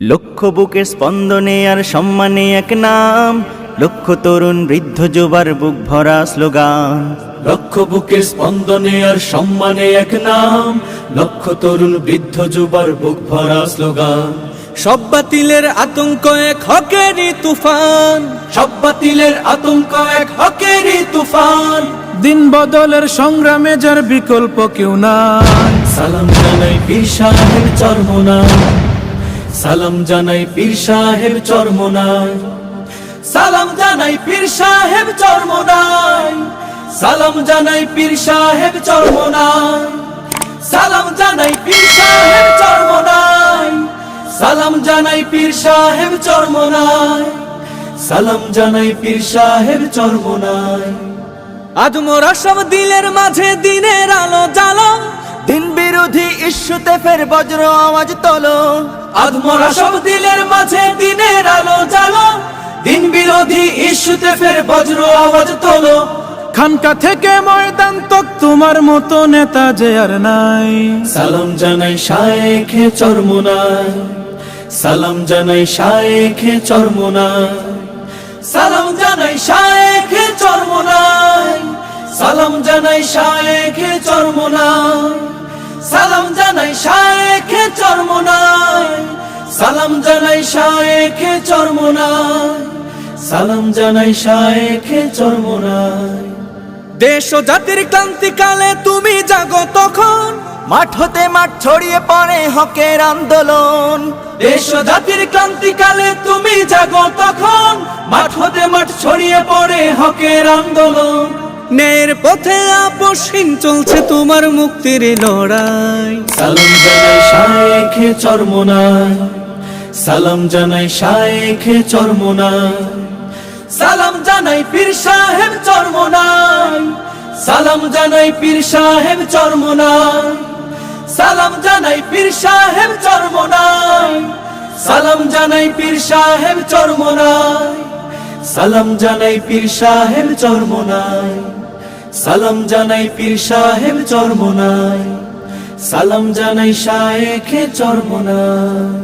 লক্ষ বুকের স্পন্দনে আর সম্মানে এক নাম। লক্ষ তরুণ বৃদ্ধ যুবার বুক ভরা স্লোগান। লক্ষ বুকের স্পন্দনে আর সম্মানে এক নাম। লক্ষ তরুণ বৃদ্ধ যুবার বুক ভরা স্লোগান। সব বাতিলের আতঙ্ক এক হকেরই তুফান। সব বাতিলের আতঙ্ক এক হকেরই তুফান। দিন বদলের সংগ্রামে যার বিকল্প কেউ না সালাম জানাই সাহেব চরমনায় সালাম জানাই পীর সাহেব চরমনায়। সালাম জানাই পীর সাহেব চরমনায়। সালাম জানাই পীর সাহেব চরমনায়। সালাম জানাই পীর সাহেব চরমনায়। সালাম জানাই পীর সাহেব চরমনায়। সালাম জানাই পীর সাহেব চরমনায়। আজ মোরা সব দিলের মাঝে দিনের আলো জ্বালো। দিন ইস্যুতে ফের বজ্র আওয়াজ তোলো। আদমরা সব দিলের মাঝে দিনের আলো জ্বালো। দিন বিরোধী ইস্যুতে ফের বজ্র আওয়াজ তোলো। খানকা থেকে ময়দান তক তোমার মতো নেতা যে আর নাই। সালাম জানাই শায়েখে চরমোনায় সালাম জানাই শায়েখে চরমোনায় সালাম জানাই শায়েখে চরমোনায় সালাম জানাই শায়েখে সালাম জানাই শায়েখে চরমোনায় সালাম জানাই শায়েখে চরমোনায় দেশ ও জাতির ক্লান্তিকালে তুমি জাগো তখন। মাঠ হতে মাঠ ছড়িয়ে পড়ে হকের আন্দোলন। দেশ ও জাতির ক্রান্তিকালে তুমি জাগো তখন। মাঠ হতে মাঠ ছড়িয়ে পড়ে হকের আন্দোলন। ন্যায়ের পথে আপসহীন চলছে তোমার মুক্তির লড়াই। সালাম জানাই শায়েখে চরমোনায়। সালাম জানাই শায়েখে চরমোনায়। সালাম জানাই পীর সাহেব চরমোনায়। সালাম জানাই পীর সাহেব চরমোনায়। সালাম জানাই পীর সাহেব চরমোনায়। সালাম জানাই পীর সাহেব চরমোনায়। সালাম জানাই পীর সাহেব চরমোনায়। সালাম জানাই পীর সাহেব চরমোনায়। সালাম জানাই শায়েখে চরমোনায়।